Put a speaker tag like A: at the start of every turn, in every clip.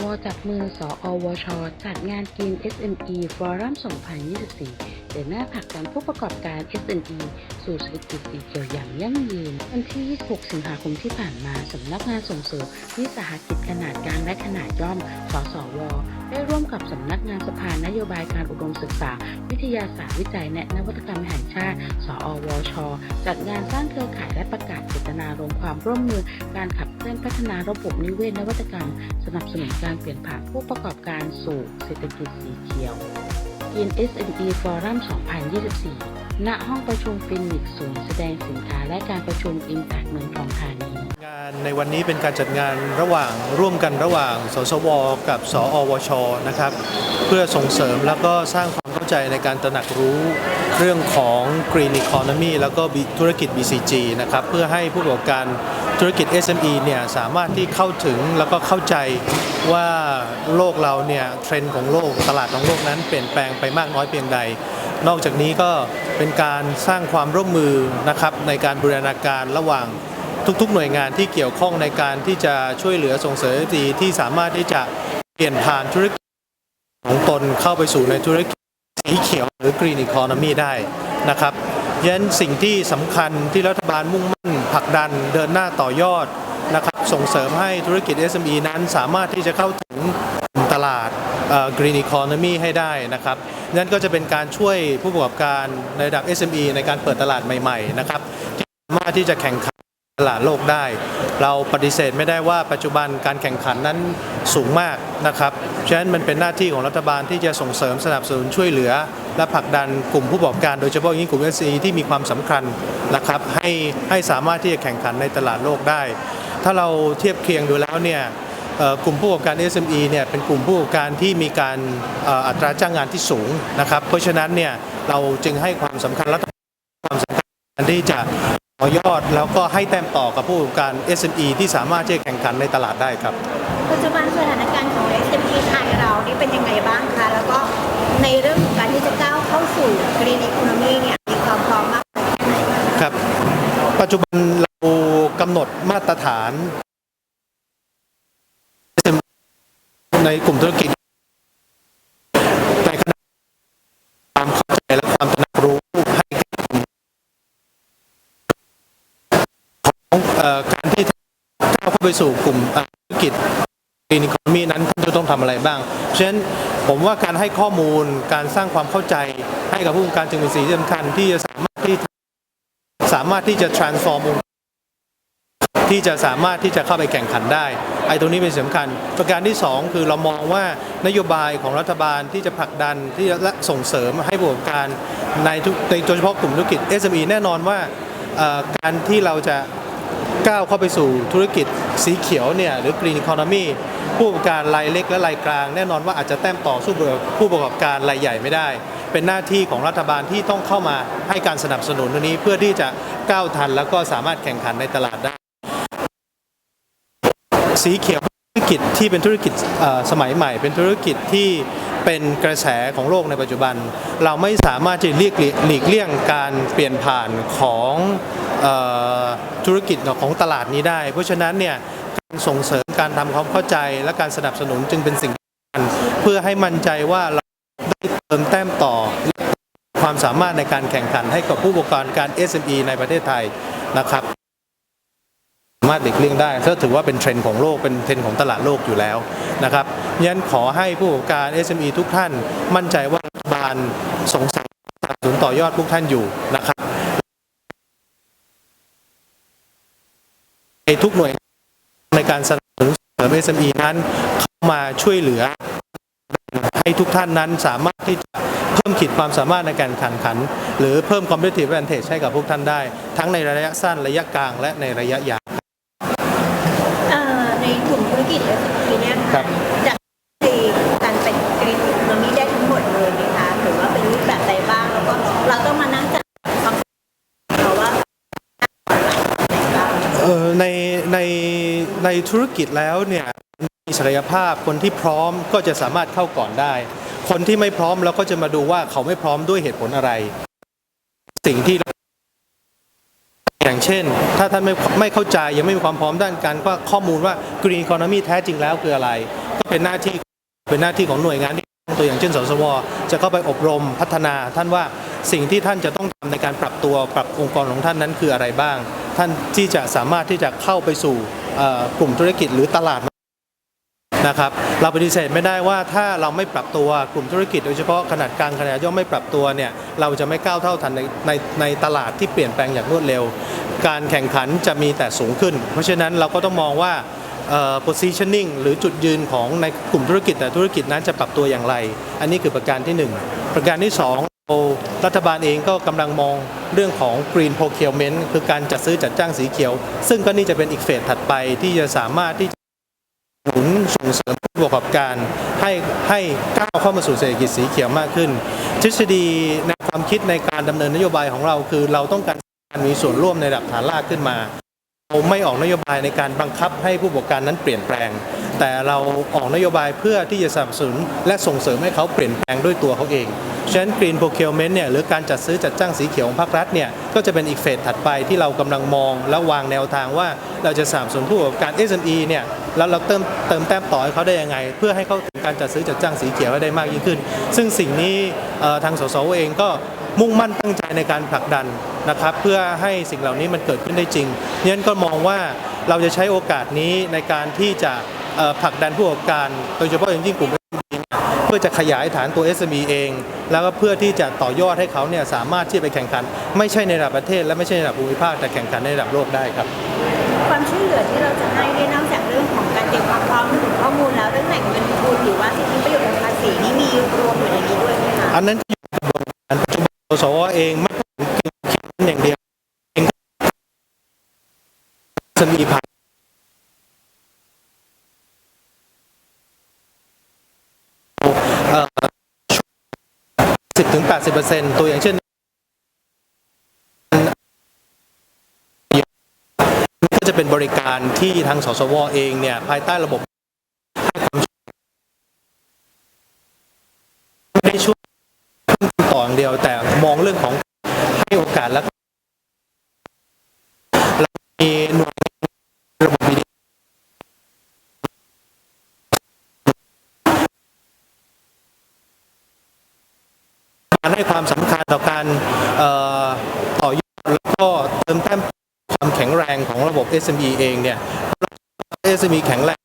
A: วจับมือ สอวช จัดงาน Green SME Forum 2024 เดินหน้าผลักดันผู้ประกอบการ SME สู่เศรษฐกิจสีเขียวอย่างยั่งยืน วันที่ 26 สิงหาคมที่ผ่านมา สำนักงานส่งเสริมวิสาหกิจขนาดกลางและขนาดย่อม สสว ได้ร่วมกับสำนักงานสภานโยบายการอุดมศึกษา วิทยาศาสตร์วิจัยและนวัตกรรมแห่งชาติ สอวช จัดงานสร้างเครือข่ายและ ความร่วมมือการขับเคลื่อนพัฒนาระบบนิเวศนวัตกรรม สนับสนุนการเปลี่ยนผ่านผู้ประกอบการสู่เศรษฐกิจสีเขียว GNSME Forum 2024 ณ ห้องประชุมฟินิกส์ศูนย์แสดงสินค้าและการประชุม Impact เมืองทองธานี
B: งานในวันนี้เป็นการจัดงานระหว่างร่วมกันระหว่าง สสว กับ สอวช นะครับ เพื่อส่งเสริมแล้วก็สร้างความ ใจในการตระหนักรู้เรื่องของ Green Economy แล้วก็ธุรกิจ BCG นะครับเพื่อให้ผู้ประกอบการธุรกิจ SME เนี่ยสามารถที่เข้าถึงแล้วก็เข้าใจว่าโลกเราเนี่ยเทรนด์ของโลกตลาดของโลกนั้นเปลี่ยนแปลงไปมากน้อยเพียงใด นอกจากนี้ก็เป็นการสร้างความร่วมมือนะครับในการบูรณาการระหว่างทุกๆ หน่วยงานที่เกี่ยวข้องในการที่จะช่วยเหลือส่งเสริมดีที่สามารถที่จะเปลี่ยนผ่านธุรกิจของตนเข้าไปสู่ในธุรกิจ สีเขียวหรือ Green Economy ได้นะครับยันสิ่งที่สำคัญที่รัฐบาลมุ่งมั่นผลักดันเดินหน้าต่อยอดนะครับส่งเสริมให้ธุรกิจ SME นั้นสามารถที่จะเข้าถึงตลาดเอ่อ Green Economy ให้ได้นะครับนั่นก็จะเป็นการช่วยผู้ประกอบการในระดับ SME ในการเปิดตลาดใหม่ๆนะครับที่สามารถที่จะแข่งขัน ลาดโลกได้ เราปฏิเสธไม่ได้ว่าปัจจุบันการแข่งขันนั้นสูงมากนะครับฉะนั้นมันเป็นหน้าที่ของรัฐบาลที่จะส่งเสริมสนับสนุนช่วยเหลือ และผลักดันกลุ่มผู้ประกอบการโดยเฉพาะอย่างยิ่งกลุ่ม SME ที่มีความสำคัญนะครับให้ให้สามารถที่จะแข่งขันในตลาดโลกได้ ถ้าเราเทียบเคียงดูแล้วเนี่ยกลุ่มผู้ประกอบการ SME เนี่ยเป็นกลุ่มผู้ประกอบการที่มีการอัตราจ้างงานที่สูงนะครับ เพราะฉะนั้นเนี่ยเราจึงให้ความสำคัญและความสำคัญที่จะ ต่อยอดแล้วก็ให้แต้มต่อกับผู้ประกอบการ SME ที่สามารถที่จะแข่งขันในตลาดได้ครับ
C: ปัจจุบันสถานการณ์ของ SME ไทยเรานี่เป็นยังไงบ้างคะ แล้วก็ในเรื่องของการที่จะก้าวเข้าสู่ Green Economy เนี่ยมีความพร้อมมากน้อยแค่ไหนคะ
B: ครับ ปัจจุบันเรากำหนดมาตรฐาน SME ในกลุ่มธุรกิจ ไปสู่กลุ่มธุรกิจ Green Economy นั้นท่านจะต้องทำอะไรบ้างฉะนั้นผมว่าการให้ข้อมูลการสร้างความเข้าใจให้กับผู้ประกอบการจึงเป็นสิ่งสำคัญที่จะสามารถที่สามารถที่จะ transform องที่จะสามารถที่จะเข้าไปแข่งขันได้ไอ้ตรงนี้เป็นสำคัญ ประการที่ 2 คือเรามองว่านโยบายของรัฐบาลที่จะผลักดันที่จะส่งเสริมให้ผู้ประกอบการในทุกโดยเฉพาะกลุ่มธุรกิจ SME แน่นอนว่าการที่เราจะ ก้าวเข้าไปสู่ธุรกิจสีเขียวเนี่ยหรือ Green Economy ผู้ประกอบการรายเล็กและรายกลาง แน่นอนว่าอาจจะแต้มต่อสู้ผู้ประกอบการรายใหญ่ไม่ได้ เป็นหน้าที่ของรัฐบาลที่ต้องเข้ามาให้การสนับสนุนตรงนี้เพื่อที่จะก้าวทันแล้วก็สามารถแข่งขันในตลาดได้ สีเขียวธุรกิจที่เป็นธุรกิจสมัยใหม่ เป็นธุรกิจที่เป็นกระแสของโลกในปัจจุบัน เราไม่สามารถจะเรียกหลีกเลี่ยงการเปลี่ยนผ่านของออ ธุรกิจของตลาดนี้ได้ เพราะฉะนั้นเนี่ยการส่งเสริมการทำความเข้าใจและการสนับสนุนจึงเป็นสิ่งสำคัญเพื่อให้มั่นใจว่าเราได้เติมแต้มต่อความสามารถในการแข่งขันให้กับผู้ประกอบการ SME ในประเทศไทยนะครับสามารถหลีกเลี่ยงได้ก็ถือว่าเป็นเทรนด์ของโลก เป็นเทรนด์ของตลาดโลกอยู่แล้วนะครับยันขอให้ผู้ประกอบการ SME ทุกท่านมั่นใจว่ารัฐบาลสงสารสนับสนุนต่อยอดพวกท่านอยู่นะครับใน ทุกหน่วยในการสนับสนุนเสริม SME นั้นเข้ามาช่วยเหลือ ให้ทุกท่านนั้นสามารถที่จะเพิ่มขีดความสามารถในการแข่งขัน หรือเพิ่ม competitive advantage ให้กับพวกท่านได้ ทั้งในระยะสั้นระยะกลางและในระยะยาว
C: เอ่อในกลุ่มธุรกิจ SME เนี่ย
B: ครั
C: ค่ะ
B: บ
C: จะมีการเป็น Green Economy ได้ทั้งหมดเลยไหมคะหรือว่าเป็นรูปแบบใดบ้าง แล้วก็เราต้องมานั่งจัดความเพราะว่าไหนบ้าง
B: เอ่อในในใน ธุรกิจแล้วเนี่ยมีศักยภาพคนที่พร้อมก็จะสามารถเข้าก่อนได้ คนที่ไม่พร้อมเราก็จะมาดูว่าเขาไม่พร้อมด้วยเหตุผลอะไร สิ่งที่อย่างเช่น ถ้าท่านไม่ไม่เข้าใจยังไม่มีความพร้อมด้านการว่าข้อมูลว่า Green Economy แท้จริงแล้วคืออะไร ก็เป็นหน้าที่เป็นหน้าที่ของหน่วยงานที่ตัวอย่างเช่นสสวจะเข้าไปอบรมพัฒนา ท่านว่าสิ่งที่ท่านจะต้องทำในการปรับตัวปรับองค์กรของท่านนั้นคืออะไรบ้าง ท่านที่จะสามารถที่จะเข้าไปสู่ กลุ่มธุรกิจหรือตลาดนะครับเราปฏิเสธไม่ได้ว่าถ้าเราไม่ปรับตัวกลุ่มธุรกิจโดยเฉพาะขนาดกลางขนาดย่อมไม่ปรับตัวเนี่ยเราจะไม่ก้าวเท่าทันในในในตลาดที่เปลี่ยนแปลงอย่างรวดเร็ว การแข่งขันจะมีแต่สูงขึ้น เพราะฉะนั้นเราก็ต้องมองว่า positioning หรือจุดยืนของในกลุ่มธุรกิจแต่ธุรกิจนั้นจะปรับตัวอย่างไร อันนี้คือประการที่หนึ่งประการที่สอง รัฐบาลเองก็กำลังมองเรื่องของ green procurement คือการจัดซื้อจัดจ้างสีเขียว ซึ่งก็นี่จะเป็นอีกเฟสถัดไปที่จะสามารถที่หนุนส่งเสริมผู้ประกอบการให้ให้ก้าวเข้ามาสู่เศรษฐกิจสีเขียวมากขึ้น ทฤษฎีในความคิดในการดำเนินนโยบายของเราคือเราต้องการการมีส่วนร่วมในระดับฐานรากขึ้นมาเราไม่ออกนโยบายในการบังคับให้ผู้ประกอบการนั้นเปลี่ยนแปลง แต่เราออกนโยบายเพื่อที่จะสนับสนุนและส่งเสริมให้เขาเปลี่ยนแปลงด้วยตัวเขาเอง ฉะนั้น Green Procurement เนี่ยหรือการจัดซื้อจัดจ้างสีเขียวของภาครัฐเนี่ยก็จะเป็นอีกเฟสถัดไปที่เรากำลังมองและวางแนวทางว่าเราจะสนับสนุนผู้ประกอบการ SME เนี่ยแล้วเราเติมเติมแต้มต่อให้เขาได้ยังไง เพื่อให้เขาถึงการจัดซื้อจัดจ้างสีเขียวให้ได้มากยิ่งขึ้น ซึ่งสิ่งนี้ทางสสเองก็มุ่งมั่นตั้งใจในการผลักดันนะครับเพื่อให้สิ่งเหล่านี้มันเกิดขึ้นได้จริงนั้นก็มองว่าเราจะใช้โอกาสนี้ในการที่จะผลักดันผู้ประกอบการ โดยเฉพาะอย่างยิ่งกลุ่ม พื่อจะขยายฐานตัว SME เอง แล้วก็เพื่อที่จะต่อยอดให้เขาเนี่ยสามารถที่จะไปแข่งขัน ไม่ใช่ในระดับประเทศ และไม่ใช่ในระดับภูมิภาคแต่แข่งขันในระดับโลกได้ครับ
C: ความช่วยเหลือที่เราจะให้เนี่ยนอกจากเรื่องของการเตรียมความพร้อมเรื่องของข้อมูลแล้วเรื่องแหล่งเงินทุนหรือว่าสิทธิประโยชน์ทางภาษีนี่มีรวมอยู่ในนี้ด้วยไหมคะ
B: อันนั้นก็อยู่ในกระบวนการปัจจุบันสสวเองไม่ได้ถึงคิดนั้นอย่างเดียวเองก็ SME ผ่านเอ่อสิบ ถึง 80%ตัวอย่างเช่นก็จะเป็นบริการที่ทางสสวเองเนี่ยภายใต้ระบบให้ความช่วยไม่ได้ช่วยต่ออย่างเดียวแต่มองเรื่องของให้โอกาสและและมีหน่วยระบบดี การให้ความสำคัญต่อการเอ่อต่อยอดแล้วก็เติมแต้มความแข็งแรงของระบบ SME เองเนี่ย SME แข็งแรง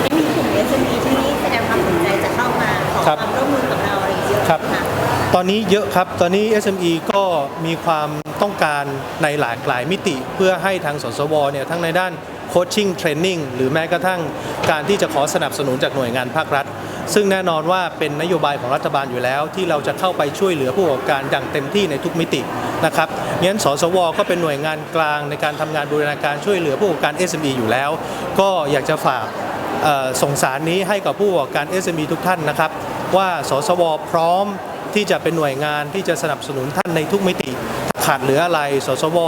C: ไม่มีกลุ่ม SME ที่แสดงความสนใจจะเข้ามาขอ
B: ครับ
C: ความร่วมมือกับเราอะไรเยอะ
B: ครับ
C: ไหมะ
B: ตอนนี้เยอะครับ ตอนนี้ SME ก็มีความต้องการในหลากหลายมิติเพื่อให้ทางสสวเนี่ยทั้งในด้านโคชชิ่งเทรนนิ่งหรือแม้กระทั่งการที่จะขอสนับสนุนจากหน่วยงานภาครัฐ ซึ่งแน่นอนว่าเป็นนโยบายของรัฐบาลอยู่แล้ว ที่เราจะเข้าไปช่วยเหลือผู้ประกอบการอย่างเต็มที่ในทุกมิตินะครับงั้นสสว ก็เป็นหน่วยงานกลางในการทำงานบูรณาการช่วยเหลือผู้ประกอบการ SME อยู่แล้ว ก็อยากจะฝากส่งสารนี้ให้กับผู้ประกอบการ SME ทุกท่านนะครับ ว่าสสว พร้อมที่จะเป็นหน่วยงานที่จะสนับสนุนท่านในทุกมิติ ขาดเหลืออะไร สสว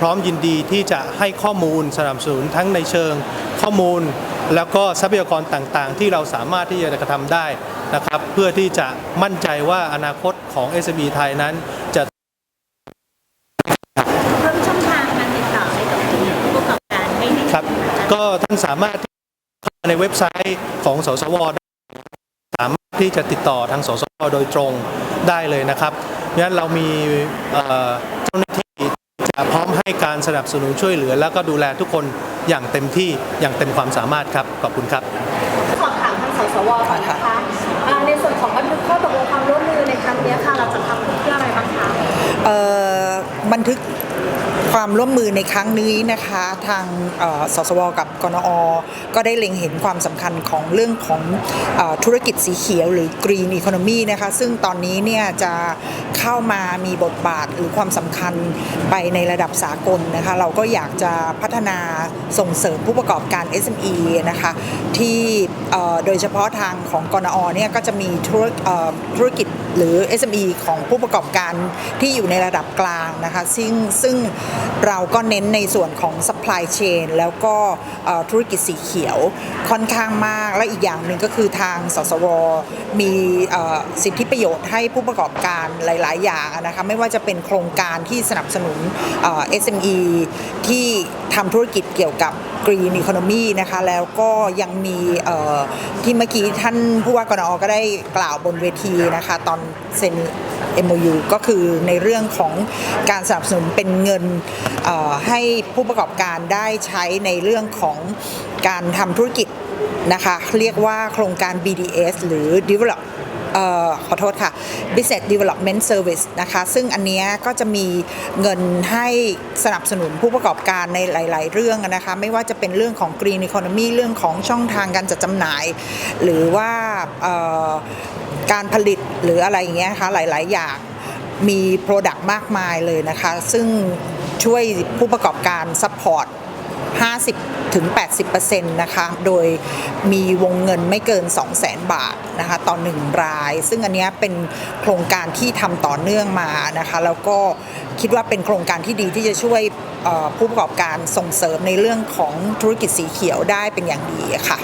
B: พร้อมยินดีที่จะให้ข้อมูลสนับสนุนทั้งในเชิงข้อมูล แล้วก็ทรัพยากรต่างๆ ที่เราสามารถที่จะกระทำได้นะครับเพื่อที่จะมั่นใจว่าอนาคตของ SME ไทยนั้นจะ
C: เพิ่มช่องทางการติดต่อให้กับผู้ประกอบการให้ได้
B: ครับก็ท่านสามารถเข้ามาในเว็บไซต์ของสสวได้สามารถที่จะติดต่อทางสสวโดยตรงได้เลยนะครับงั้นเรามีเอ่อเจ้าหน้าที่จะ พร้อมให้การสนับสนุนช่วยเหลือ แล้วก็ดูแลทุกคนอย่างเต็มที่อย่างเต็มความสามารถครับ ขอบคุณครับ
D: สอบถามทางสสวก่อนนะคะอ่าในส่วนของบันทึกข้อตกลงความร่วมมือในครั้งเนี้ยค่ะเราจะทำเพื่ออะไรบ้างคะ
E: เอ่อบันทึก ความร่วมมือในครั้งนี้นะคะทางสสวกับกนอ ก็ได้เล็งเห็นความสำคัญของเรื่องของธุรกิจสีเขียวหรือ Green Economy นะคะซึ่งตอนนี้เนี่ยจะเข้ามามีบทบาทหรือความสำคัญไปในระดับสากลนะคะเราก็อยากจะพัฒนาส่งเสริมผู้ประกอบการ SME นะคะที่โดยเฉพาะทางของกนอเนี่ยก็จะมีธุรกิจ หรือ SME ของผู้ประกอบการที่อยู่ในระดับกลางนะคะซึ่งซึ่งเราก็เน้นในส่วนของ supply chain แล้วก็ธุรกิจสีเขียวค่อนข้างมาก และอีกอย่างหนึ่งก็คือทางสสว มีสิทธิประโยชน์ให้ผู้ประกอบการหลาย ๆ อย่างนะคะไม่ว่าจะเป็นโครงการที่สนับสนุน SME ที่ทำธุรกิจเกี่ยวกับ Green Economy นะคะแล้วก็ยังมีที่เมื่อกี้ท่านผู้ว่ากรนอก็ได้กล่าวบนเวทีนะคะตอนเซ็น MOU ก็คือในเรื่องของการสนับสนุนเป็นเงินให้ผู้ประกอบการได้ใช้ในเรื่องของการทำธุรกิจนะคะเรียกว่าโครงการ BDS หรือ Develop ออขอโทษค่ะ Business Development Service นะคะ ซึ่งอันนี้ก็จะมีเงินให้สนับสนุนผู้ประกอบการในหลาย ๆ เรื่องนะคะ ไม่ว่าจะเป็นเรื่องของ Green Economy เรื่องของช่องทางการจัดจำหน่าย หรือว่าการผลิตหรืออะไรอย่างเงี้ยคะหลาย ๆ อย่างมี Product มากมายเลยนะคะ ซึ่งช่วยผู้ประกอบการซัพพอร์ต50ถึง80%นะคะ โดยมีวงเงินไม่เกิน 2 0 0 0 0 บาทนะคะต่อหนึ่งราย ซึ่งอันเนี้ยเป็นโครงการที่ทำต่อเนื่องมานะคะแล้วก็คิดว่าเป็นโครงการที่ดีที่จะช่วยเอ่อผู้ประกอบการส่งเสริมในเรื่องของธุรกิจสีเขียวได้เป็นอย่างดีค่ะ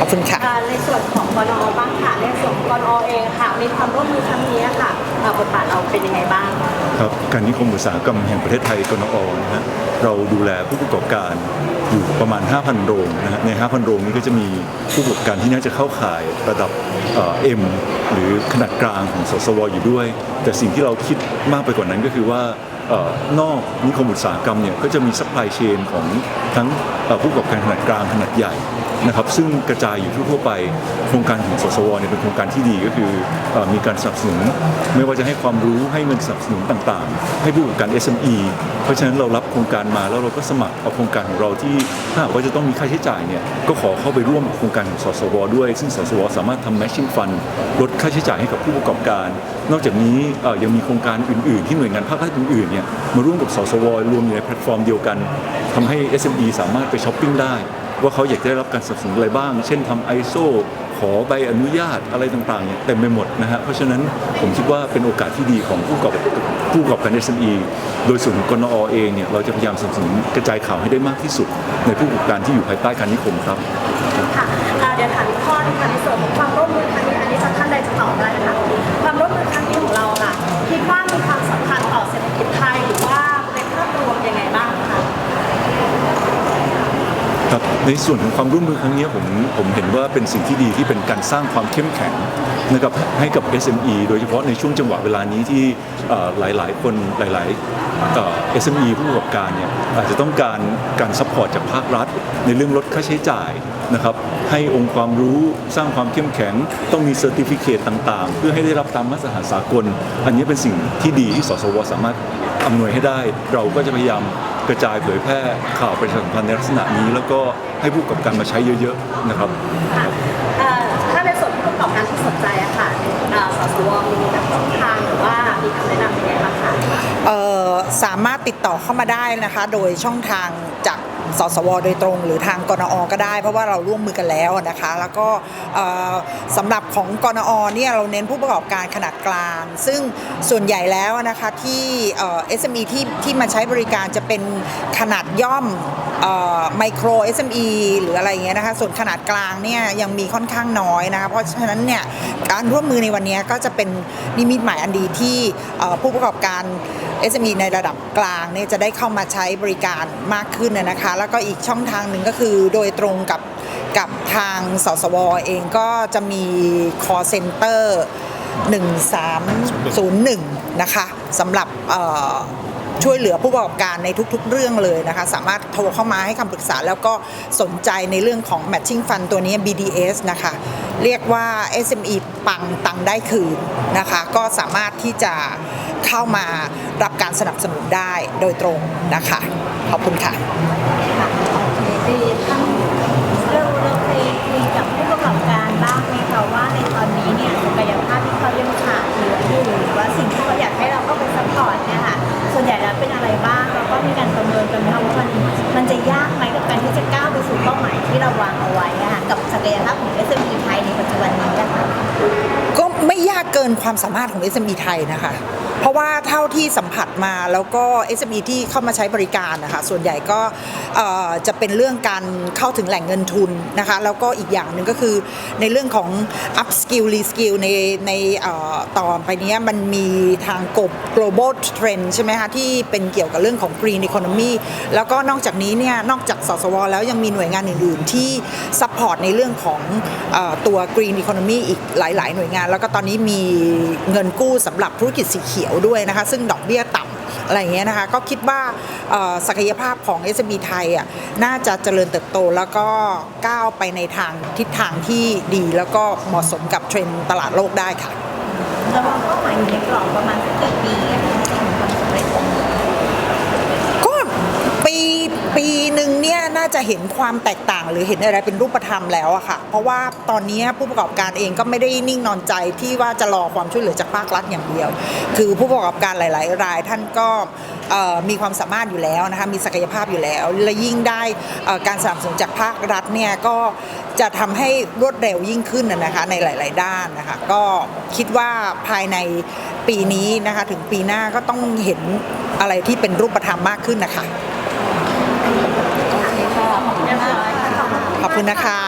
E: ขอบคุณค่ะ
D: อ่าในส่วนของกนอบ้างค่ะในส่วนของกนอเองค่ะมีความร่วมมือครั้งนี้ค่ะอ่าบทบาทเราเป็นยังไงบ้าง
F: ครับการนิคมอุตสาหกรรมแห่งประเทศไทยกนอนะฮะ เราดูแลผู้ประกอบการอยู่ประมาณ 5,000 โรงนะฮะใน 5,000 โรงนี้ก็จะมีผู้ประกอบการที่น่าจะเข้าข่ายระดับเอ็มหรือขนาดกลางของสสวอยู่ด้วย แต่สิ่งที่เราคิดมากไปกว่านั้นก็คือว่า นอกนิคมอุตสาหกรรมเนี่ยก็จะมีซัพพลายเชนของทั้งผู้ประกอบการขนาดกลางขนาดใหญ่นะครับซึ่งกระจายอยู่ทั่วไปโครงการของสสวเนี่ยเป็นโครงการที่ดีก็คืออมีการสนับสนุน ไม่ว่าจะให้ความรู้ให้เงินสนับสนุนต่างๆ ให้ผู้ประกอบการ SME เพราะฉะนั้นเรารับโครงการมาแล้วเราก็สมัครเอาโครงการของเราที่ถ้าว่าจะต้องมีค่าใช้จ่ายเนี่ยก็ขอเข้าไปร่วมกับโครงการของสสวด้วย ซึ่งสสวสามารถทำ matching fund ลดค่าใช้จ่ายให้กับผู้ประกอบการนอกจากนี้ยังมีโครงการอื่น ๆ ที่หน่วยงานภาครัฐอื่น ๆ เนี่ยมาร่วมกับสสวรวมอยู่ในแพลตฟอร์มเดียวกันทำให้ SME สามารถไปช้อปปิ้งได้ ว่าเขาอยากได้รับการสนับสนุนอะไรบ้าง เช่นทำ ISO ขอใบอนุญาตอะไรต่างๆเนี่ยเต็มไปหมดนะฮะเพราะฉะนั้นผมคิดว่าเป็นโอกาสที่ดีของผู้ประกอบผู้ประกอบการ SME โดยส่วนของกนอเองเนี่ยเราจะพยายามสนับสนุนกระจายข่าวให้ได้มากที่สุด ในผู้ประกอบการที่อยู่ภายใต้การนิคมครับ
D: ค่ะเดี๋ยวถามอีกข้อในส่วนของความร่วมมือครั้งนี้อันนี้ท่านใดจะตอบได้นะคะความร่วมมือครั้งนี้ของเราค่ะคิดว่ามีความสำคัญต่อเศรษฐกิจไทยหรือว่าในภาพรวมยังไงบ้างคะ
F: ครับ ในส่วนของความร่วมมือครั้งนี้ผมผมเห็นว่าเป็นสิ่งที่ดีที่เป็นการสร้างความเข้มแข็งนะครับให้กับ SME โดยเฉพาะในช่วงจังหวะเวลานี้ที่เอ่อหลายๆ คนหลายๆเอ่อ SME ผู้ประกอบการเนี่ยอาจจะต้องการการซัพพอร์ตจากภาครัฐ ในเรื่องลดค่าใช้จ่ายนะครับให้องค์ความรู้สร้างความเข้มแข็ง ต้องมีเซอร์ติฟิเคตต่าง ๆ เพื่อให้ได้รับตามมาตรฐานสากล อันนี้เป็นสิ่งที่ดีที่สสวสามารถ อำนวยให้ได้ เราก็จะพยายามกระจายเผยแพร่ข่าวประชาสัมพันธ์ในลักษณะนี้ แล้วก็ให้ผู้ประกอบการมาใช้เยอะๆนะครับ
D: ค่ะเอ่อถ้าในส่วนผู้ประกอบการที่สนใจอะค่ะเอ่อสสวมีแบบช่องทางหรือว่ามีคำแนะนำยังไงบ้างคะ
E: เอ่อ สามารถติดต่อเข้ามาได้นะคะ โดยช่องทางจากสสวโดยตรง หรือทางกนอก็ได้ เพราะว่าเราร่วมมือกันแล้วนะคะ แล้วก็สำหรับของกนอเนี่ยเราเน้นผู้ประกอบการขนาดกลาง ซึ่งส่วนใหญ่แล้วนะคะที่เอ่อ SME ที่ที่มาใช้บริการจะเป็นขนาดย่อมไมโคร SME หรืออะไรเงี้ยนะคะส่วนขนาดกลางเนี่ยยังมีค่อนข้างน้อยนะคะเพราะฉะนั้นเนี่ยการร่วมมือในวันนี้ก็จะเป็นนิมิตหมายอันดีที่ผู้ประกอบการ SME ในระดับกลางเนี่ยจะได้เข้ามาใช้บริการมากขึ้นนะคะ แล้วก็อีกช่องทางหนึ่งก็คือโดยตรงกับกับทางสสวเองก็จะมี call center 1301 นะคะสำหรับช่วยเหลือผู้ประกอบการในทุกๆ เรื่องเลยนะคะ สามารถโทรเข้ามาให้คำปรึกษา แล้วก็สนใจในเรื่องของ matching fund ตัวนี้ BDS นะคะ เรียกว่า SME ปังตังได้คืนนะคะ ก็สามารถที่จะ เข้ามารับการสนับสนุนได้โดยตรงนะคะ ขอบคุณค่ะ
C: ค่ะดีท่านเราเราเคยคุยกับผู้ประกอบการบ้างไหมคะว่าในตอนนี้เนี่ยศักยภาพที่เขายังขาดอยู่หรือว่าสิ่งที่เขาอยากให้เราเข้าไปซัพพอร์ตเนี่ยค่ะส่วนใหญ่แล้วเป็นอะไรบ้างแล้วก็มีการประเมินกันไหมคะว่ามันมันจะยากไหมกับการที่จะก้าวไปสู่เป้าหมายที่เราวางเอาไว้ค่ะกับศักยภาพของ SME ไทยในปัจจุบันนี้นะคะ
E: ก็ไม่ยากเกินความสามารถของ SME ไทยนะคะ เพราะว่าเท่าที่สัมผัสมาแล้วก็ SME ที่เข้ามาใช้บริการนะคะส่วนใหญ่ก็จะเป็นเรื่องการเข้าถึงแหล่งเงินทุนนะคะแล้วก็อีกอย่างหนึ่งก็คือในเรื่องของ up skill re skill ในในเอ่อต่อไปเนี้ยมันมีทางกบ global trend ใช่ไหมคะที่เป็นเกี่ยวกับเรื่องของ green economy แล้วก็นอกจากนี้เนี่ยนอกจากสสว แล้วยังมีหน่วยงานอื่น ๆ ที่ support ในเรื่องของอตัว green economy อีกหลาย ๆ หน่วยงาน แล้วก็ตอนนี้มีเงินกู้สำหรับธุรกิจสีเขียวด้วยนะคะ ซึ่งดอกเบี้ยต่ำอะไรอย่างเงี้ยนะคะก็คิดว่าศักยภาพของ SME ไทยอะน่าจะเจริญเติบโตแล้วก็ก้าวไปในทางทิศทางที่ดีแล้วก็เหมาะสมกับเทรนด์ตลาดโลกได้ค่ะ
C: เราวางเป้าหมายอยู่ในกรอบประมาณสักกี่ปีอะคะถึงความสำเร็จ
E: ก็ปีปีหนึ่ง เนี่ยน่าจะเห็นความแตกต่างหรือเห็นอะไรเป็นรูปธรรมแล้วอะค่ะ เพราะว่าตอนนี้ผู้ประกอบการเองก็ไม่ได้นิ่งนอนใจที่ว่าจะรอความช่วยเหลือจากภาครัฐอย่างเดียว คือผู้ประกอบการหลาย ๆ รายท่านก็มีความสามารถอยู่แล้วนะคะมีศักยภาพอยู่แล้ว และยิ่งได้การสนับสนุนจากภาครัฐเนี่ยก็จะทำให้รวดเร็วยิ่งขึ้นนะคะในหลาย ๆ ด้านนะคะก็คิดว่าภายในปีนี้นะคะถึงปีหน้าก็ต้องเห็นอะไรที่เป็นรูปธรรมมากขึ้นนะคะ ขอบคุณนะคะ